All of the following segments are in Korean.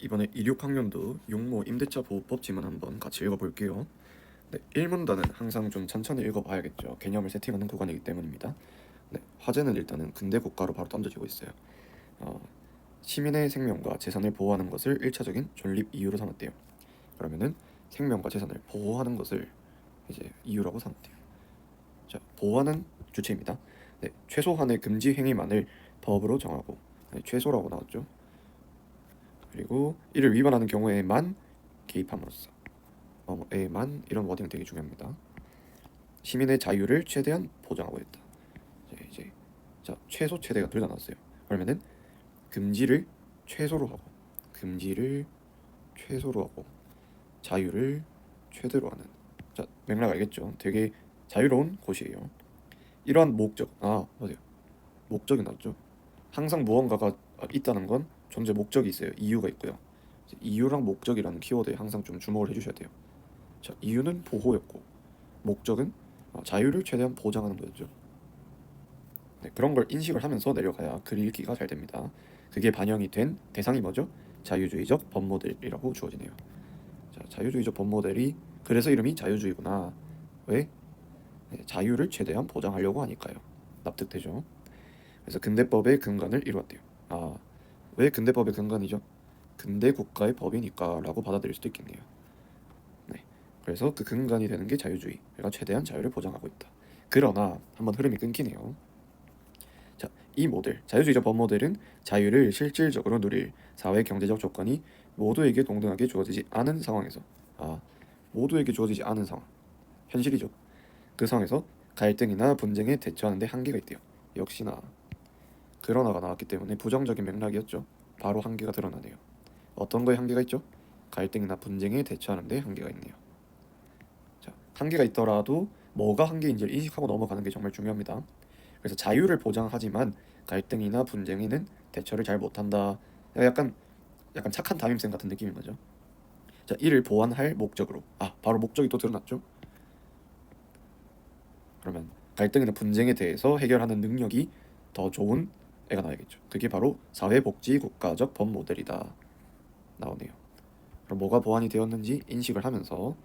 이번에 26학년도 용모 임대차 보호법 지문 한번 같이 읽어볼게요. 네, 1문단은 항상 좀 천천히 읽어봐야겠죠. 개념을 세팅하는 구간이기 때문입니다. 네, 화제는 일단은 근대 국가로 바로 던져지고 있어요. 어, 시민의 생명과 재산을 보호하는 것을 1차적인 존립 이유로 삼았대요. 그러면은 생명과 재산을 보호하는 것을 이제 이유라고 삼았대요. 자, 보호하는 주체입니다. 네, 최소한의 금지 행위만을 법으로 정하고 네, 최소라고 나왔죠. 그리고 이를 위반하는 경우에만 개입함으로써 뭐에만 이런 워딩 되게 중요합니다. 시민의 자유를 최대한 보장하고 있다. 이제, 이제 자 최소 최대가 둘 다 나왔어요. 그러면은 금지를 최소로 하고 금지를 최소로 하고 자유를 최대로 하는 자 맥락 알겠죠? 되게 자유로운 곳이에요. 이러한 목적 아 맞아요. 목적이 나왔죠. 항상 무언가가 있다는 건 존재 목적이 있어요. 이유가 있고요. 이유랑 목적이라는 키워드에 항상 좀 주목을 해주셔야 돼요. 자, 이유는 보호였고 목적은 어, 자유를 최대한 보장하는 거였죠. 네, 그런 걸 인식을 하면서 내려가야 글 읽기가 잘 됩니다. 그게 반영이 된 대상이 뭐죠? 자유주의적 법 모델이라고 주어지네요. 자, 자유주의적 법 모델이 그래서 이름이 자유주의구나. 왜? 네, 자유를 최대한 보장하려고 하니까요. 납득되죠? 그래서 근대법의 근간을 이루었대요. 아, 왜 근대법의 근간이죠? 근대 국가의 법이니까 라고 받아들일 수도 있겠네요. 네, 그래서 그 근간이 되는 게 자유주의. 그러니까 최대한 자유를 보장하고 있다. 그러나 한번 흐름이 끊기네요. 자, 이 모델, 자유주의적 법 모델은 자유를 실질적으로 누릴 사회 경제적 조건이 모두에게 동등하게 주어지지 않은 상황에서, 아, 모두에게 주어지지 않은 상황, 현실이죠. 그 상황에서 갈등이나 분쟁에 대처하는 데 한계가 있대요. 역시나 그러나가 나왔기 때문에 부정적인 맥락이었죠. 바로 한계가 드러나네요. 어떤 거에 한계가 있죠? 갈등이나 분쟁에 대처하는 데 한계가 있네요. 자, 한계가 있더라도 뭐가 한계인지를 인식하고 넘어가는 게 정말 중요합니다. 그래서 자유를 보장하지만 갈등이나 분쟁에는 대처를 잘 못한다. 약간 약간 착한 담임쌤 같은 느낌인 거죠. 자, 이를 보완할 목적으로 아 바로 목적이 또 드러났죠. 그러면 갈등이나 분쟁에 대해서 해결하는 능력이 더 좋은 애가 나와야겠죠. 그게 바로 사회복지 국가적 법 모델이다. 나오네요. 그럼 뭐가 보완이 되었는지 인식을 하면서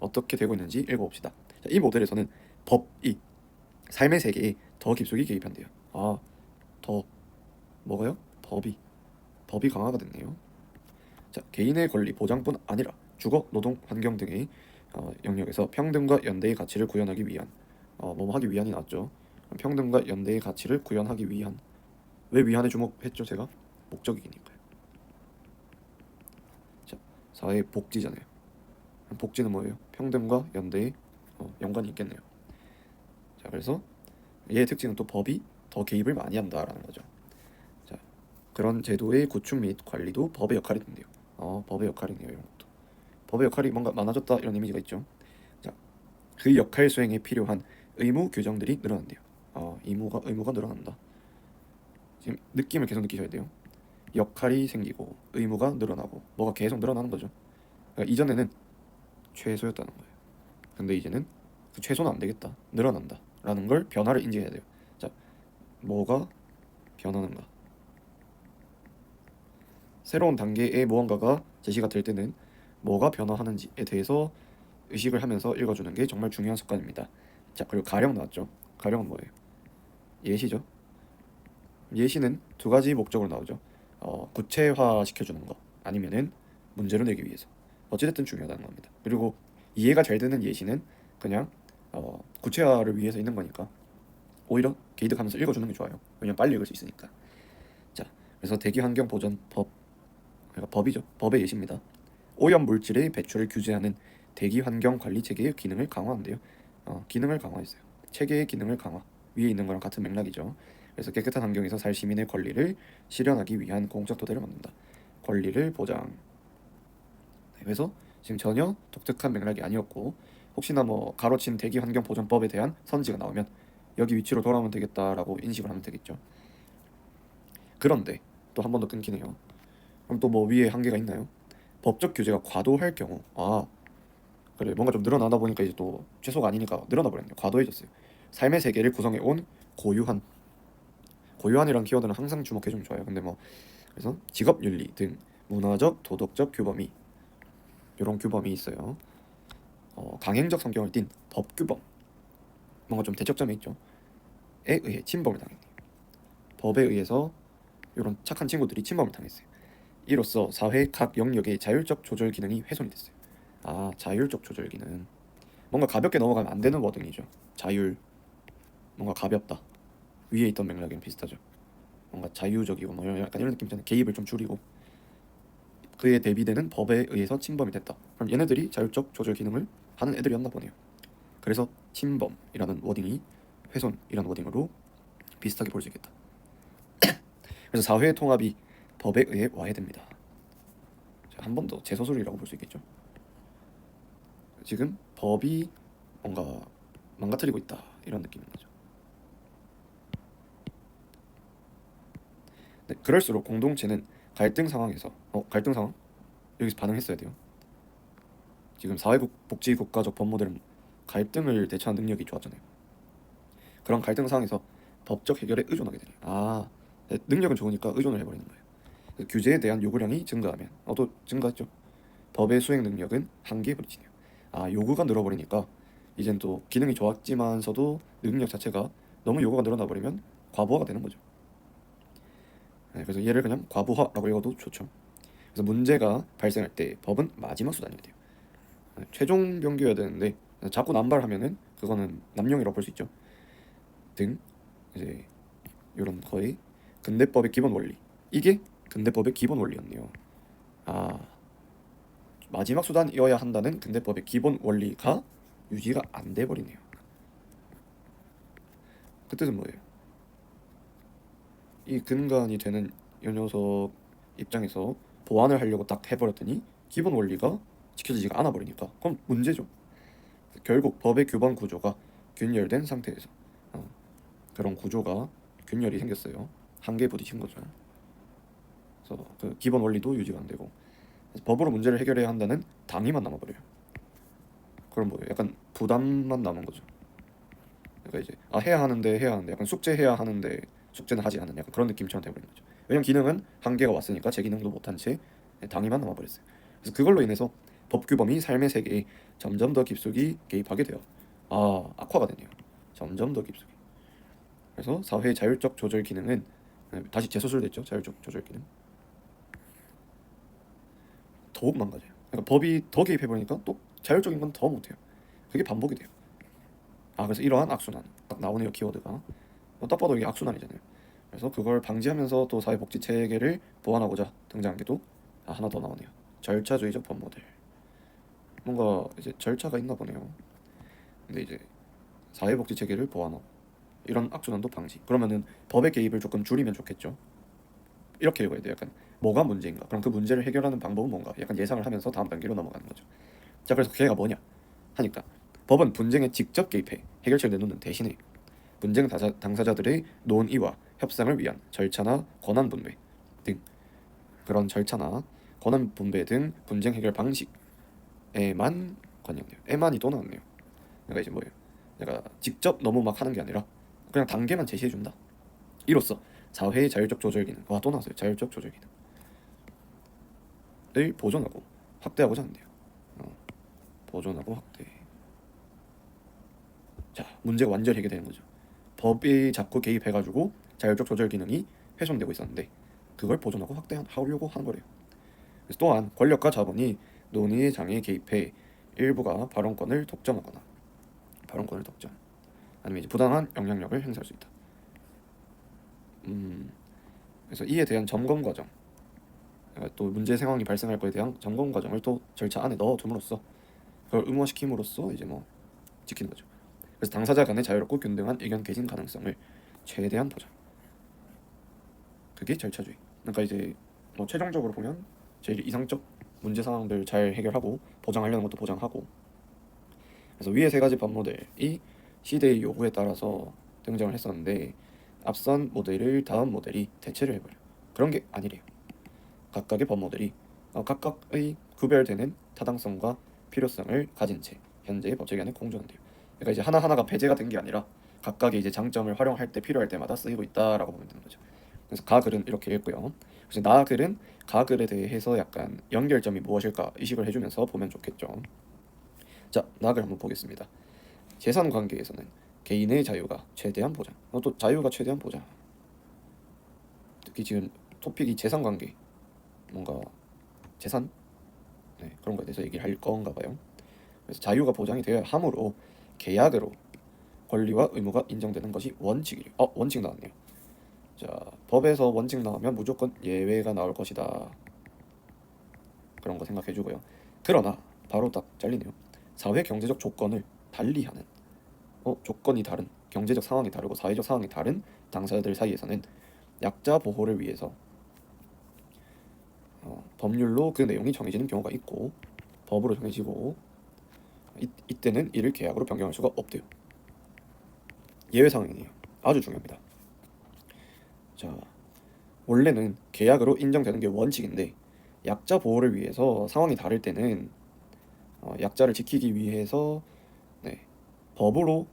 어떻게 되고 있는지 읽어봅시다. 자, 이 모델에서는 법이 삶의 세계에 더 깊숙이 개입한대요. 아, 더 뭐가요? 법이 법이 강화가 됐네요. 자, 개인의 권리 보장뿐 아니라 주거, 노동, 환경 등의 어, 영역에서 평등과 연대의 가치를 구현하기 위한 어, 뭐뭐 하기 위한이 나왔죠. 평등과 연대의 가치를 구현하기 위한 왜 위안에 주목했죠 제가 목적이니까요. 자 사회 복지잖아요. 복지는 뭐예요? 평등과 연대의 어, 연관이 있겠네요. 자 그래서 얘의 특징은 또 법이 더 개입을 많이 한다라는 거죠. 자 그런 제도의 구축 및 관리도 법의 역할이 된대요. 어 법의 역할이네요 이런 것도. 법의 역할이 뭔가 많아졌다 이런 이미지가 있죠. 자 그 역할 수행에 필요한 의무 규정들이 늘어난대요. 어 의무가 의무가 늘어난다. 지금 느낌을 계속 느끼셔야 돼요. 역할이 생기고 의무가 늘어나고 뭐가 계속 늘어나는 거죠. 그러니까 이전에는 최소였다는 거예요. 근데 이제는 그 최소는 안 되겠다. 늘어난다 라는 걸 변화를 인지해야 돼요. 자, 뭐가 변하는가? 새로운 단계의 무언가가 제시가 될 때는 뭐가 변화하는지에 대해서 의식을 하면서 읽어주는 게 정말 중요한 습관입니다. 자, 그리고 가령 나왔죠. 가령은 뭐예요? 예시죠. 예시는 두 가지 목적으로 나오죠. 어, 구체화 시켜주는 거 아니면은 문제로 내기 위해서 어찌됐든 중요하다는 겁니다. 그리고 이해가 잘 되는 예시는 그냥 어, 구체화를 위해서 있는 거니까 오히려 개이득하면서 읽어주는 게 좋아요. 왜냐면 빨리 읽을 수 있으니까. 자, 그래서 대기 환경 보전 법 그러니까 법이죠. 법의 예시입니다. 오염 물질의 배출을 규제하는 대기 환경 관리 체계의 기능을 강화한대요. 어, 기능을 강화했어요. 체계의 기능을 강화 위에 있는 거랑 같은 맥락이죠. 그래서 깨끗한 환경에서 살 시민의 권리를 실현하기 위한 공적 토대를 만든다. 권리를 보장. 네, 그래서 지금 전혀 독특한 맥락이 아니었고 혹시나 뭐 가로친 대기 환경 보전법에 대한 선지가 나오면 여기 위치로 돌아오면 되겠다라고 인식을 하면 되겠죠. 그런데 또 한 번 더 끊기네요. 그럼 또 뭐 위에 한계가 있나요? 법적 규제가 과도할 경우 아 그래 뭔가 좀 늘어나다 보니까 이제 또 최소가 아니니까 늘어나 버렸네요. 과도해졌어요. 삶의 세계를 구성해 온 고유한 고유한이란 키워드는 항상 주목해 주면 좋아요. 근데 뭐 그래서 직업 윤리 등 문화적, 도덕적 규범이 이런 규범이 있어요. 어, 강행적 성격을 띤 법규범 뭔가 좀 대척점에 있죠. 에 의해 침범을 당했네요. 법에 의해서 이런 착한 친구들이 침범을 당했어요. 이로써 사회 각 영역의 자율적 조절 기능이 훼손이 됐어요. 아 자율적 조절 기능 뭔가 가볍게 넘어가면 안 되는 워딩이죠. 자율 뭔가 가볍다 위에 있던 맥락이랑 비슷하죠. 뭔가 자유적이고 뭐 약간 이런 느낌이잖아요. 개입을 좀 줄이고 그에 대비되는 법에 의해서 침범이 됐다. 그럼 얘네들이 자율적 조절 기능을 하는 애들이었나 보네요. 그래서 침범이라는 워딩이 훼손이라는 워딩으로 비슷하게 볼 수 있겠다. 그래서 사회 통합이 법에 의해 와해됩니다. 한 번 더 재소설이라고 볼 수 있겠죠. 지금 법이 뭔가 망가뜨리고 있다 이런 느낌인 거죠. 네, 그럴수록 공동체는 갈등 상황에서 어 갈등 상황 여기서 반응했어야 돼요. 지금 사회복지국가적 법모델은 갈등을 대처하는 능력이 좋았잖아요. 그런 갈등 상황에서 법적 해결에 의존하게 되네요. 아 네, 능력은 좋으니까 의존을 해버리는 거예요. 그 규제에 대한 요구량이 증가하면 어또 증가했죠. 법의 수행 능력은 한계에 부딪히네요. 아 요구가 늘어버리니까 이젠 또 기능이 좋았지만서도 능력 자체가 너무 요구가 늘어나 버리면 과부하가 되는 거죠. 네, 그래서 얘를 그냥 과부하라고 읽어도 좋죠. 그래서 문제가 발생할 때 법은 마지막 수단이 돼요. 네, 최종 병기여야 되는데 자꾸 남발하면은 그거는 남용이라고 볼 수 있죠. 등 이제 이런 거의 근대법의 기본 원리 이게 근대법의 기본 원리였네요. 아 마지막 수단이어야 한다는 근대법의 기본 원리가 유지가 안 돼 버리네요. 그 뜻은 뭐예요? 이 근간이 되는 이 녀석 입장에서 보완을 하려고 딱 해버렸더니 기본 원리가 지켜지지가 않아 버리니까 그럼 문제죠. 결국 법의 규범 구조가 균열된 상태에서 어, 그런 구조가 균열이 생겼어요. 한계에 부딪힌 거죠. 그래서 그 기본 원리도 유지가 안 되고 법으로 문제를 해결해야 한다는 당위만 남아버려요. 그럼 뭐예요? 약간 부담만 남은 거죠. 그러니까 이제 아 해야 하는데 해야 하는데 약간 숙제 해야 하는데 숙제는 하지 않는 약간 그런 느낌처럼 돼버리는 거죠. 왜냐면 기능은 한계가 왔으니까 제 기능도 못한 채 당위만 남아버렸어요. 그래서 그걸로 인해서 법규범이 삶의 세계에 점점 더 깊숙이 개입하게 돼요. 아 악화가 되네요. 점점 더 깊숙이. 그래서 사회의 자율적 조절 기능은 네, 다시 재소설됐죠. 자율적 조절 기능. 더욱 망가져요. 그러니까 법이 더 개입해 버리니까 또 자율적인 건 더 못해요. 그게 반복이 돼요. 아 그래서 이러한 악순환 딱 나오네요 키워드가. 뭐딱 봐도 이게 악순환이잖아요. 그래서 그걸 방지하면서 또 사회복지 체계를 보완하고자 등장한 게또 아, 하나 더 나오네요. 절차주의적 법 모델. 뭔가 이제 절차가 있나 보네요. 근데 이제 사회복지 체계를 보완하고 이런 악순환도 방지. 그러면은 법의 개입을 조금 줄이면 좋겠죠. 이렇게 읽어야 돼요. 약간 뭐가 문제인가? 그럼 그 문제를 해결하는 방법은 뭔가? 약간 예상을 하면서 다음 단계로 넘어가는 거죠. 자, 그래서 걔가 뭐냐? 하니까 법은 분쟁에 직접 개입해 해결책을 내놓는 대신에 분쟁 당사, 당사자들의 논의와 협상을 위한 절차나 권한 분배 등 그런 절차나 권한 분배 등 분쟁 해결 방식에만 관여돼요. 에만이 또 나왔네요. 그러니까 이제 뭐예요? 내가 직접 너무 막 하는 게 아니라 그냥 단계만 제시해 준다. 이로써 사회의 자율적 조절 기능 와또 나왔어요. 자율적 조절 기능을 보존하고 확대하고자 한대요. 어, 보존하고 확대. 자 문제가 완전히 해결되는 거죠. 법이 자꾸 개입해가지고 자율적 조절 기능이 훼손되고 있었는데 그걸 보존하고 확대하려고 하는 거래요. 또한 권력과 자본이 논의의 장애에 개입해 일부가 발언권을 독점하거나 발언권을 독점 아니면 이제 부당한 영향력을 행사할 수 있다. 음, 그래서 이에 대한 점검 과정, 그러니까 또 문제 상황이 발생할 거에 대한 점검 과정을 또 절차 안에 넣어둠으로써 그걸 의무화시킴으로써 이제 뭐 지키는 거죠. 그래서 당사자 간의 자유롭고 균등한 의견 개진 가능성을 최대한 보장. 그게 절차주의. 그러니까 이제 뭐 최종적으로 보면 제일 이상적 문제 상황들 잘 해결하고 보장하려는 것도 보장하고. 그래서 위의 세 가지 법 모델이 시대의 요구에 따라서 등장을 했었는데 앞선 모델을 다음 모델이 대체를 해버려. 그런 게 아니래요. 각각의 법 모델이 어, 각각의 구별되는 타당성과 필요성을 가진 채 현재의 법제기 안에 공존한대요. 그러니까 이제 하나 하나가 배제가 된 게 아니라 각각의 이제 장점을 활용할 때 필요할 때마다 쓰이고 있다라고 보면 되는 거죠. 그래서 가 글은 이렇게 읽고요. 그래서 나 글은 가 글에 대해서 약간 연결점이 무엇일까 의식을 해주면서 보면 좋겠죠. 자, 낙을 한번 보겠습니다. 재산 관계에서는 개인의 자유가 최대한 보장. 어, 또 자유가 최대한 보장. 특히 지금 토픽이 재산 관계, 뭔가 재산, 네, 그런 거에 대해서 얘기를 할 건가 봐요. 그래서 자유가 보장이 되어야 하므로 계약으로 권리와 의무가 인정되는 것이 원칙이래요. 어, 원칙 나왔네요. 자, 법에서 원칙 나오면 무조건 예외가 나올 것이다. 그런 거 생각해 주고요. 그러나 바로 딱 잘리네요. 사회 경제적 조건을 달리하는 어, 조건이 다른 경제적 상황이 다르고 사회적 상황이 다른 당사자들 사이에서는 약자 보호를 위해서 어, 법률로 그 내용이 정해지는 경우가 있고 법으로 정해지고 이, 이때는 이를 계약으로 변경할 수가 없대요. 예외 상황이에요. 아주 중요합니다. 자, 원래는 계약으로 인정되는 게 원칙인데 약자 보호를 위해서 상황이 다를 때는 어, 약자를 지키기 위해서 네, 법으로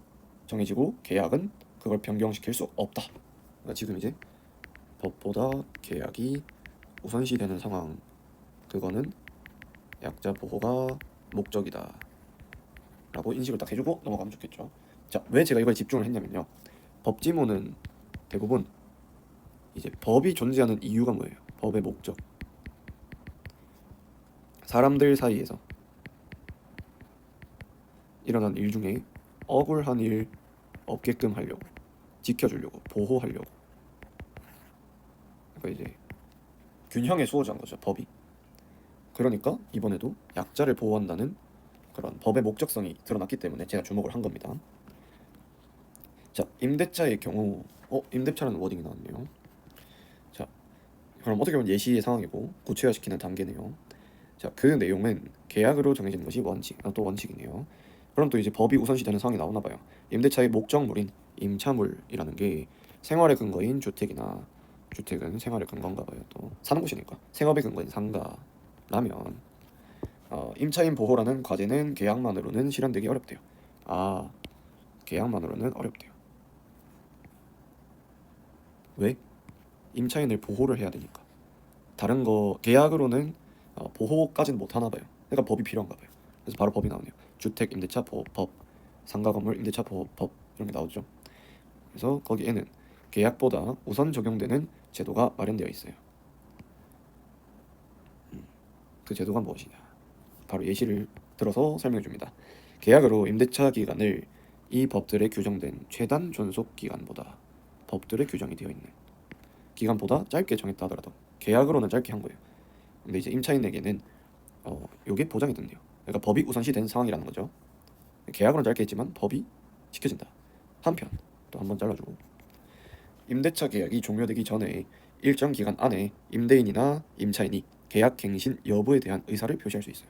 정해지고 계약은 그걸 변경시킬 수 없다. 그러니까 지금 이제 법보다 계약이 우선시되는 상황 그거는 약자 보호가 목적이다. 라고 인식을 딱 해주고 넘어가면 좋겠죠. 자, 왜 제가 이걸 집중을 했냐면요. 법지문은 대부분 이제 법이 존재하는 이유가 뭐예요? 법의 목적. 사람들 사이에서 일어난 일 중에 억울한 일 없게끔 하려고 지켜주려고 보호하려고 그러니까 이제 균형에 수호자인 거죠 법이 그러니까 이번에도 약자를 보호한다는 그런 법의 목적성이 드러났기 때문에 제가 주목을 한 겁니다. 자 임대차의 경우 어 임대차라는 워딩이 나왔네요. 자 그럼 어떻게 보면 예시의 상황이고 구체화시키는 단계네요. 자 그 내용은 계약으로 정해지는 것이 원칙 아, 또 원칙이네요. 그럼 또 이제 법이 우선시되는 상황이 나오나 봐요. 임대차의 목적물인 임차물이라는 게 생활의 근거인 주택이나 주택은 생활의 근거인가 봐요. 또. 사는 곳이니까. 생업의 근거인 상가라면 어, 임차인 보호라는 과제는 계약만으로는 실현되기 어렵대요. 아 계약만으로는 어렵대요. 왜? 임차인을 보호를 해야 되니까. 다른 거 계약으로는 어, 보호까지는 못 하나 봐요. 그러니까 법이 필요한가 봐요. 그래서 바로 법이 나오네요. 주택 임대차 보호법, 상가 건물 임대차 보호법 이런 게 나오죠. 그래서 거기에는 계약보다 우선 적용되는 제도가 마련되어 있어요. 음, 그 제도가 무엇이냐? 바로 예시를 들어서 설명해 줍니다. 계약으로 임대차 기간을 이 법들에 규정된 최단 존속 기간보다 법들에 규정이 되어 있는 기간보다 짧게 정했다 하더라도 계약으로는 짧게 한 거예요. 근데 이제 임차인에게는 어, 요게 보장이 된대요. 그러니까 법이 우선시된 상황이라는 거죠. 계약으로는 짧게 했지만 법이 지켜진다. 한편 또 한 번 잘라주고 임대차 계약이 종료되기 전에 일정 기간 안에 임대인이나 임차인이 계약 갱신 여부에 대한 의사를 표시할 수 있어요.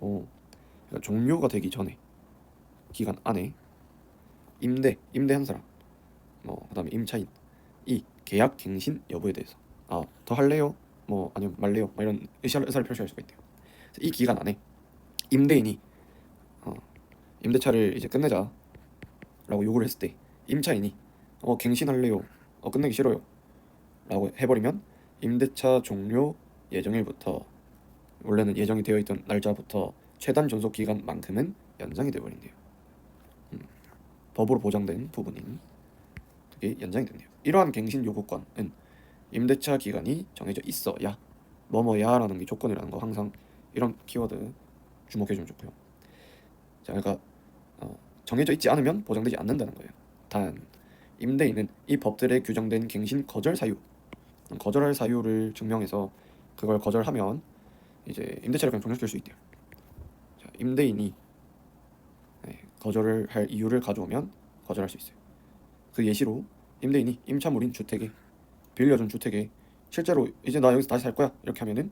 오, 그러니까 종료가 되기 전에 기간 안에 임대 임대한 사람, 뭐 그다음에 임차인 이 계약 갱신 여부에 대해서 아 더 할래요? 뭐 아니면 말래요? 뭐 이런 의사를, 의사를 표시할 수가 있대요. 이 기간 안에 임대인이 어, 임대차를 이제 끝내자 라고 요구를 했을 때 임차인이 어 갱신할래요 어 끝내기 싫어요 라고 해버리면 임대차 종료 예정일부터 원래는 예정이 되어 있던 날짜부터 최단 존속 기간만큼은 연장이 되어버린대요 음, 법으로 보장된 부분인 그게 연장이 된대요 이러한 갱신 요구권은 임대차 기간이 정해져 있어야 뭐뭐야라는 게 조건이라는 거 항상 이런 키워드 주목해주면 좋고요. 자, 그러니까 어, 정해져 있지 않으면 보장되지 않는다는 거예요. 단 임대인은 이 법들에 규정된 갱신 거절 사유, 거절할 사유를 증명해서 그걸 거절하면 이제 임대차를 그냥 종료시킬 수 있대요. 자, 임대인이 네, 거절을 할 이유를 가져오면 거절할 수 있어요. 그 예시로 임대인이 임차물인 주택에 빌려준 주택에 실제로 이제 나 여기서 다시 살 거야 이렇게 하면은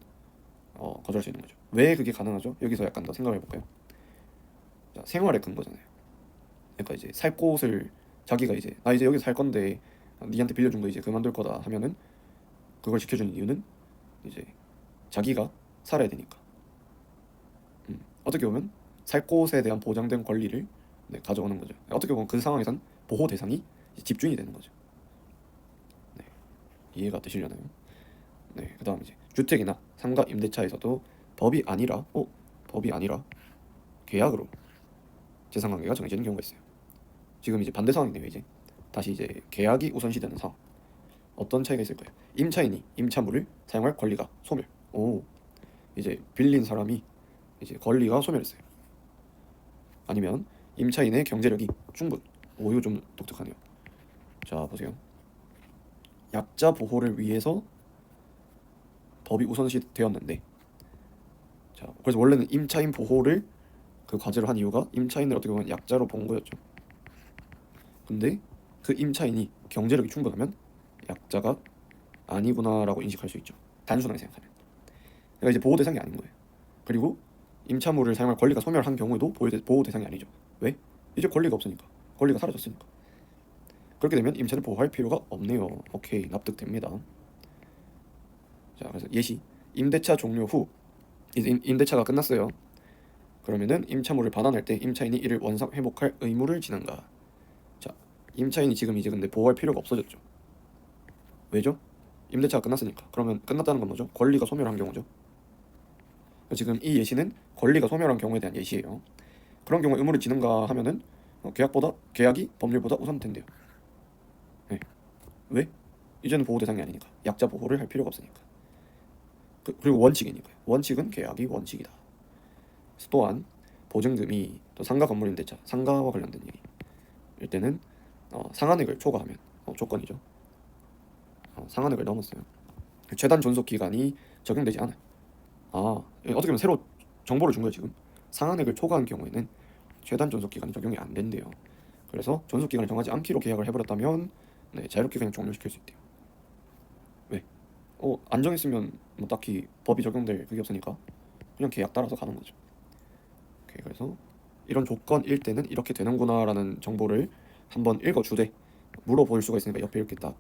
어, 거절할 수 있는 거죠. 왜 그게 가능하죠? 여기서 약간 더 생각을 해볼까요? 자, 생활의 근거잖아요. 그러니까 이제 살 곳을 자기가 이제 나 이제 여기 살 건데 니한테 빌려준 거 이제 그만둘 거다 하면은 그걸 지켜주는 이유는 이제 자기가 살아야 되니까. 음, 어떻게 보면 살 곳에 대한 보장된 권리를 네, 가져오는 거죠. 어떻게 보면 그 상황에선 보호 대상이 집주인이 되는 거죠. 네, 이해가 되시려나요? 네, 그다음 이제 주택이나 상가 임대차에서도 법이 아니라 어 법이 아니라 계약으로 재산 관계가 정해지는 경우가 있어요. 지금 이제 반대 상황이네요. 이제 다시 이제 계약이 우선시되는 상황. 어떤 차이가 있을까요? 임차인이 임차물을 사용할 권리가 소멸. 오 이제 빌린 사람이 이제 권리가 소멸했어요. 아니면 임차인의 경제력이 충분. 오 이거 좀 독특하네요. 자 보세요. 약자 보호를 위해서 법이 우선시 되었는데 자 그래서 원래는 임차인 보호를 그 과제로 한 이유가 임차인을 어떻게 보면 약자로 본 거였죠. 근데 그 임차인이 경제력이 충분하면 약자가 아니구나라고 인식할 수 있죠. 단순하게 생각하면. 그러니까 이제 보호 대상이 아닌 거예요. 그리고 임차물을 사용할 권리가 소멸한 경우에도 보호, 대상이 아니죠. 왜? 이제 권리가 없으니까. 권리가 사라졌으니까. 그렇게 되면 임차를 보호할 필요가 없네요. 오케이 납득됩니다. 자 그래서 예시 임대차 종료 후 이제 임- 임대차가 끝났어요. 그러면은 임차물을 반환할 때 임차인이 이를 원상 회복할 의무를 지는가? 자 임차인이 지금 이제 근데 보호할 필요가 없어졌죠. 왜죠? 임대차가 끝났으니까. 그러면 끝났다는 건 뭐죠? 권리가 소멸한 경우죠. 지금 이 예시는 권리가 소멸한 경우에 대한 예시예요. 그런 경우에 의무를 지는가 하면은 어, 계약보다 계약이 법률보다 우선된대요. 네. 왜? 이제는 보호 대상이 아니니까 약자 보호를 할 필요가 없으니까. 그, 그리고 원칙이니까요. 원칙은 계약이 원칙이다. 또한 보증금이 또 상가 건물 임대차 상가와 관련된 얘기. 일 때는 어, 상한액을 초과하면 어, 조건이죠. 어, 상한액을 넘었어요. 최단 존속 기간이 적용되지 않아요. 아 예, 어떻게 보면 새로 정보를 준 거예요 지금. 상한액을 초과한 경우에는 최단 존속 기간이 적용이 안 된대요. 그래서 존속 기간을 정하지 않기로 계약을 해버렸다면 네, 자유롭게 그냥 종료시킬 수 있대요. 왜? 어 안 정했으면 뭐 딱히 법이 적용될 그게 없으니까 그냥 계약 따라서 가는 거죠. 오케이 그래서 이런 조건일 때는 이렇게 되는구나라는 정보를 한번 읽어주되 물어볼 수가 있으니까 옆에 이렇게 딱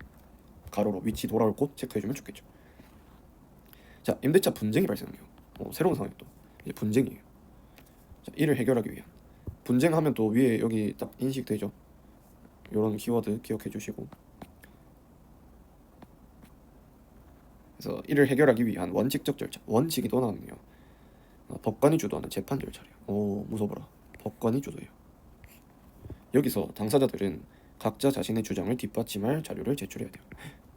가로로 위치 돌아올 곳 체크해주면 좋겠죠. 자 임대차 분쟁이 발생해요. 어, 새로운 상황이 또 분쟁이에요. 자 이를 해결하기 위한 분쟁하면 또 위에 여기 딱 인식되죠. 이런 키워드 기억해 주시고 그래서 이를 해결하기 위한 원칙적 절차 원칙이 또 나왔네요. 어, 법관이 주도하는 재판 절차래요. 오 무서워라. 법관이 주도해요. 여기서 당사자들은 각자 자신의 주장을 뒷받침할 자료를 제출해야 돼요.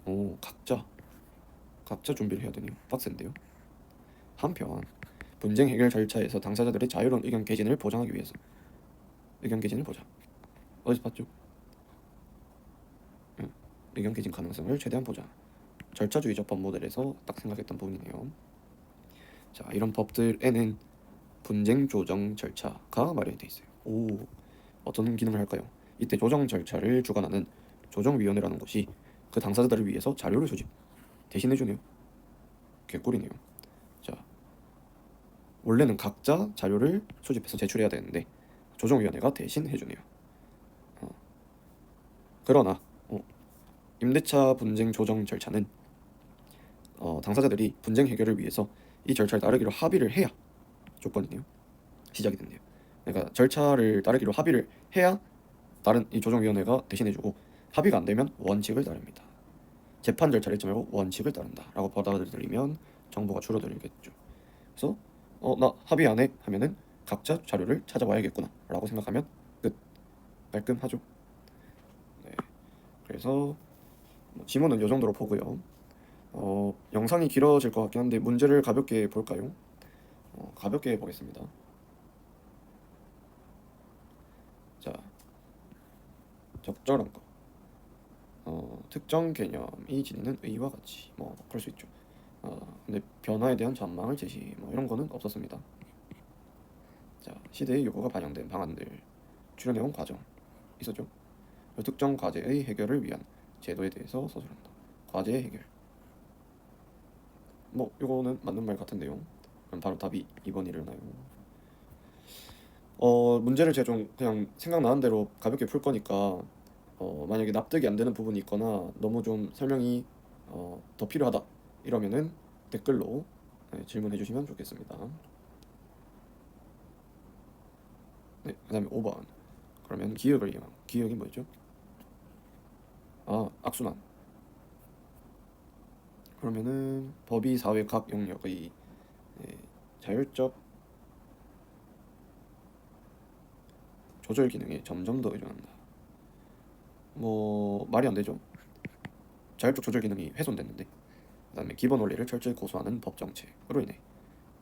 오 각자 각자 준비를 해야 되네요. 빡센데요. 한편 분쟁 해결 절차에서 당사자들의 자유로운 의견 개진을 보장하기 위해서 의견 개진을 보장. 어디서 봤죠? 응. 의견 개진 가능성을 최대한 보장. 절차주의적 법 모델에서 딱 생각했던 부분이네요. 자 이런 법들에는 분쟁 조정 절차가 마련이 돼 있어요. 오 어떤 기능을 할까요? 이때 조정 절차를 주관하는 조정위원회라는 곳이 그 당사자들을 위해서 자료를 수집 대신해 주네요. 개꿀이네요. 자 원래는 각자 자료를 수집해서 제출해야 되는데 조정위원회가 대신 해주네요. 어. 그러나 어, 임대차 분쟁 조정 절차는 어, 당사자들이 분쟁 해결을 위해서 이 절차를 따르기로 합의를 해야 조건이네요. 시작이 된대요. 그러니까 절차를 따르기로 합의를 해야 다른 이 조정위원회가 대신해주고 합의가 안 되면 원칙을 따릅니다. 재판 절차를 잊지 말고 원칙을 따른다라고 받아들이면 정보가 줄어들겠죠. 그래서 어 나 합의 안 해 하면은 각자 자료를 찾아와야겠구나 라고 생각하면 끝 깔끔하죠. 네. 그래서 뭐 지문은 이 정도로 보고요. 어 영상이 길어질 것 같긴 한데 문제를 가볍게 볼까요? 어, 가볍게 보겠습니다. 자, 적절한 거. 어, 특정 개념이 지니는 의와 같이 뭐 그럴 수 있죠. 어, 근데 변화에 대한 전망을 제시 뭐 이런 거는 없었습니다. 자, 시대의 요구가 반영된 방안들 출연해온 과정 있었죠. 특정 과제의 해결을 위한 제도에 대해서 서술한다. 과제의 해결. 뭐 이거는 맞는 말 같은데요. 그럼 바로 답이 2번이려나요? 어 문제를 제가 좀 그냥 생각나는 대로 가볍게 풀 거니까 어 만약에 납득이 안 되는 부분이 있거나 너무 좀 설명이 어, 더 필요하다 이러면은 댓글로 네, 질문해 주시면 좋겠습니다. 네, 그다음에 5번. 그러면 기억을 이용한 기억이 뭐였죠? 아, 악순환. 그러면은 법이 사회 각 영역의 예, 자율적 조절 기능에 점점 더 의존한다. 뭐 말이 안 되죠. 자율적 조절 기능이 훼손됐는데 그다음에 기본 원리를 철저히 고수하는 법 정책으로 인해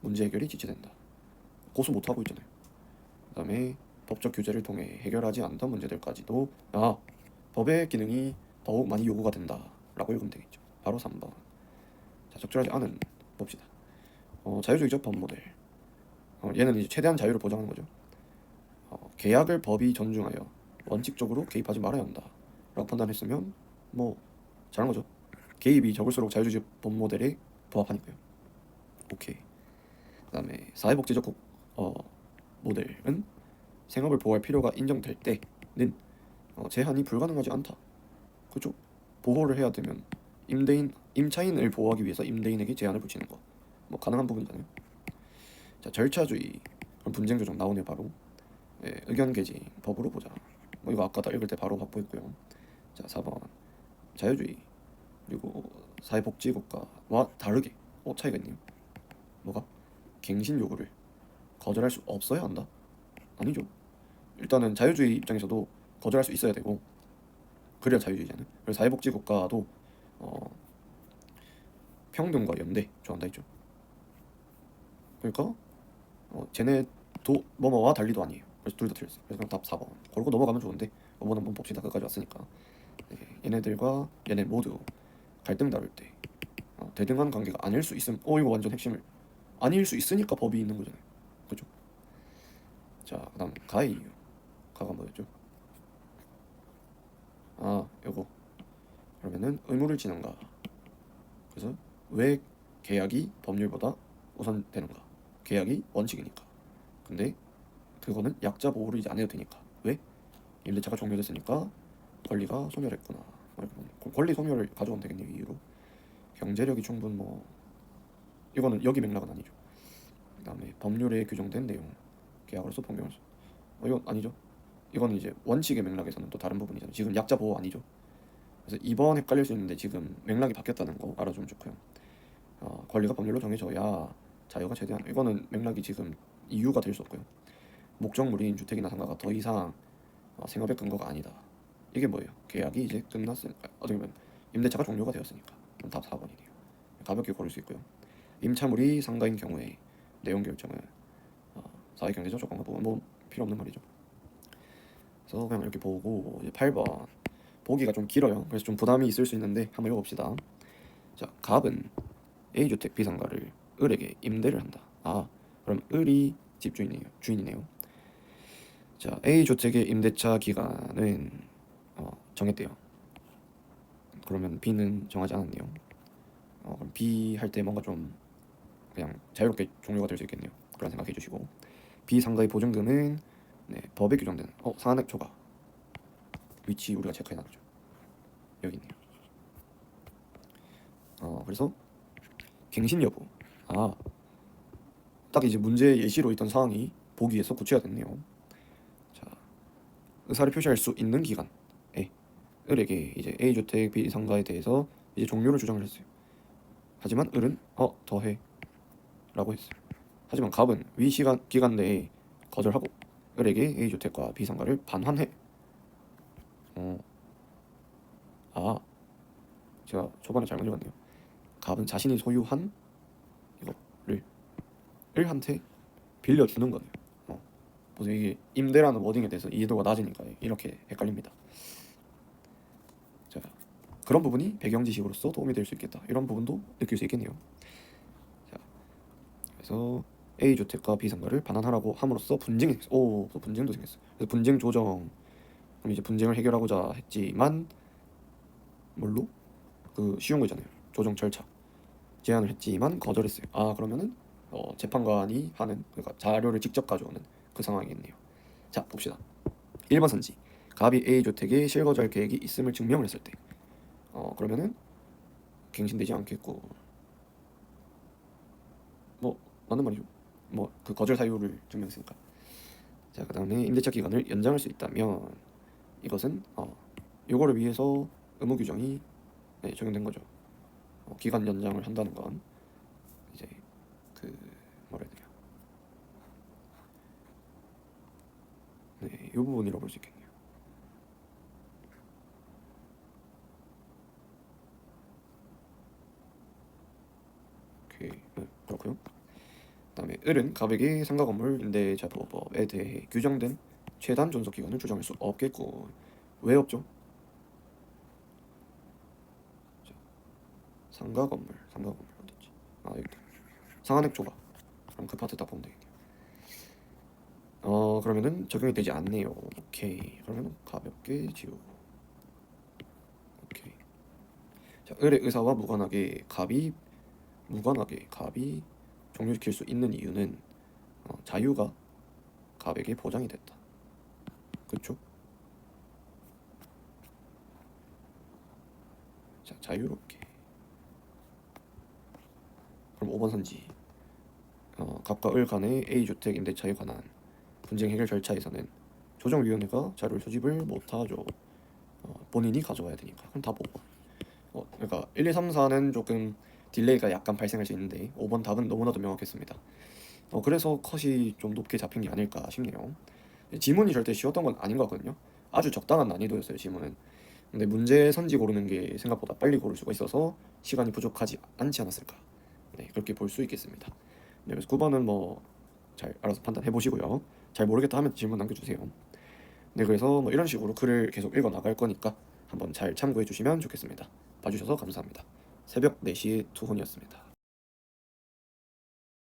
문제 해결이 지체된다. 고수 못 하고 있잖아요. 그다음에 법적 규제를 통해 해결하지 않던 문제들까지도 아 법의 기능이 더욱 많이 요구가 된다라고 읽으면 되겠죠. 바로 3번. 자 적절하지 않은 봅시다. 어, 자유주의적 법 모델. 어, 얘는 이제 최대한 자유를 보장하는 거죠. 어, 계약을 법이 존중하여 원칙적으로 개입하지 말아야 한다라고 판단했으면 뭐 잘한 거죠. 개입이 적을수록 자유주의 법 모델에 부합하니까요. 오케이. 그다음에 사회복지적 국- 어, 모델은 생업을 보호할 필요가 인정될 때는 어, 제한이 불가능하지 않다. 그죠? 보호를 해야 되면 임대인 임차인을 보호하기 위해서 임대인에게 제한을 붙이는 거. 뭐 가능한 부분이잖아요. 자 절차주의 분쟁 조정 나오네 바로. 예, 의견 개진 법으로 보자. 뭐 이거 아까 다 읽을 때 바로 확보했고요. 자 4번 자유주의 그리고 사회복지국가와 다르게 어 차이가 있네요. 뭐가? 갱신 요구를 거절할 수 없어야 한다. 아니죠. 일단은 자유주의 입장에서도 거절할 수 있어야 되고 그래야 자유주의잖아요. 그래서 사회복지국가도 어, 평등과 연대 좋아한다 했죠. 그러니까 어, 쟤네 도 뭐뭐와 달리도 아니에요. 그래서 둘 다 틀렸어요. 그래서 답 4번. 걸고 넘어가면 좋은데 5번 한번 봅시다. 끝까지 왔으니까 네, 얘네들과 얘네 모두 갈등 다룰 때 어, 대등한 관계가 아닐 수 있음. 어 이거 완전 핵심을 아닐 수 있으니까 법이 있는 거잖아요. 그죠? 자 그다음 가의 이유. 가가 뭐였죠? 아 요거 그러면은 의무를 지는가 그래서 왜 계약이 법률보다 우선되는가 계약이 원칙이니까 근데 그거는 약자 보호를 이제 안 해도 되니까 왜 임대차가 종료됐으니까 권리가 소멸했구나 권리 소멸을 가져오면 되겠네요 이유로 경제력이 충분 뭐 이거는 여기 맥락은 아니죠 그 다음에 법률에 규정된 내용 계약으로서 변경할 수 어, 이건 아니죠 이거는 이제 원칙의 맥락에서는 또 다른 부분이잖아요. 지금 약자 보호 아니죠. 그래서 이번 헷갈릴 수 있는데 지금 맥락이 바뀌었다는 거 알아주면 좋고요. 어, 권리가 법률로 정해져야 자유가 최대한 이거는 맥락이 지금 이유가 될 수 없고요. 목적물인 주택이나 상가가 더 이상 어, 생업의 근거가 아니다. 이게 뭐예요? 계약이 이제 끝났으니까 어떻게 보면 임대차가 종료가 되었으니까 답 4번이네요. 가볍게 고를 수 있고요. 임차물이 상가인 경우에 내용 결정은 어, 사회 경제적 조건과 보면 뭐 필요 없는 말이죠. 그래서 그냥 이렇게 보고 이제 8번 보기가 좀 길어요. 그래서 좀 부담이 있을 수 있는데 한번 읽어봅시다. 자, 갑은 A 주택 B 상가를 을에게 임대를 한다. 아, 그럼 을이 집주인이에요. 주인이네요. 자, A 주택의 임대차 기간은 어, 정했대요. 그러면 B는 정하지 않았네요. 어, B 할 때 뭔가 좀 그냥 자유롭게 종료가 될 수 있겠네요. 그런 생각해 주시고 B 상가의 보증금은 네, 법에 규정된 어 상한액 초과 위치 우리가 체크해 놨죠. 여기 있네요. 어 그래서 갱신 여부 아 딱 이제 문제 예시로 있던 사항이 보기에서 구체화됐네요. 자 의사를 표시할 수 있는 기간에 을에게 이제 A 주택 B 상가에 대해서 이제 종료를 주장을 했어요. 하지만 을은 어 더해라고 했어요. 하지만 갑은 위 시간 기간 내에 거절하고 을에게 A 주택과 B 상가를 반환해. 어. 아, 제가 초반에 잘못 읽었네요. 갑은 자신이 소유한 이거를 을한테 빌려주는 거네요. 어. 보세요 이게 임대라는 워딩에 대해서 이해도가 낮으니까 이렇게 헷갈립니다. 자, 그런 부분이 배경 지식으로서 도움이 될 수 있겠다. 이런 부분도 느낄 수 있겠네요. 자, 그래서 A 주택과 B 상가를 반환하라고 함으로써 분쟁이 생겼어. 오, 또 분쟁도 생겼어. 그래서 분쟁 조정. 그럼 이제 분쟁을 해결하고자 했지만 뭘로? 그 쉬운 거잖아요. 조정 절차. 제안을 했지만 거절했어요. 아 그러면은 어, 재판관이 하는 그러니까 자료를 직접 가져오는 그 상황이겠네요. 자 봅시다. 1번 선지. 갑이 A 주택에 실거주할 계획이 있음을 증명을 했을 때, 어 그러면은 갱신되지 않겠고, 뭐 맞는 말이죠. 뭐 그 거절 사유를 증명했으니까. 자 그다음에 임대차 기간을 연장할 수 있다면 이것은 어 요거를 위해서 의무 규정이 네, 적용된 거죠. 어, 기간 연장을 한다는 건 이제 그 뭐라 해야 되냐 네, 이 부분이라고 볼 수 있겠네요. 오케이, 네, 그렇고요. 그다음에 을은 갑에게 상가 건물 임대차 보호법에 대해 규정된 최단 존속 기간을 주장할 수 없겠고 왜 없죠? 자, 상가 건물, 상가 건물 어딨지? 아 여기. 상한액 줘봐. 그럼 그 파트 딱 보면 되겠네요. 어 그러면은 적용이 되지 않네요. 오케이. 그러면 가볍게 지우고. 오케이. 자 을의 의사와 무관하게 갑이 무관하게 갑이 종료시킬 수 있는 이유는 어, 자유가 갑에게 보장이 됐다. 그렇죠? 자 자유롭게. 그럼 5번 선지. 어, 갑과 을 간의 A 주택 임대차에 관한 분쟁 해결 절차에서는 조정위원회가 자료를 수집을 못하죠. 어, 본인이 가져와야 되니까. 그럼 다 5번. 어, 그러니까 1, 2, 3, 4는 조금 딜레이가 약간 발생할 수 있는데 5번 답은 너무나도 명확했습니다. 어, 그래서 컷이 좀 높게 잡힌 게 아닐까 싶네요. 지문이 절대 쉬웠던 건 아닌 것 같거든요. 아주 적당한 난이도였어요 지문은. 근데 문제 선지 고르는 게 생각보다 빨리 고를 수가 있어서 시간이 부족하지 않지 않았을까. 네 그렇게 볼 수 있겠습니다. 네, 그래서 9번은 뭐 잘 알아서 판단해 보시고요. 잘 모르겠다 하면 질문 남겨주세요. 네 그래서 뭐 이런 식으로 글을 계속 읽어 나갈 거니까 한번 잘 참고해 주시면 좋겠습니다. 봐주셔서 감사합니다. 새벽 4시의 투혼이었습니다.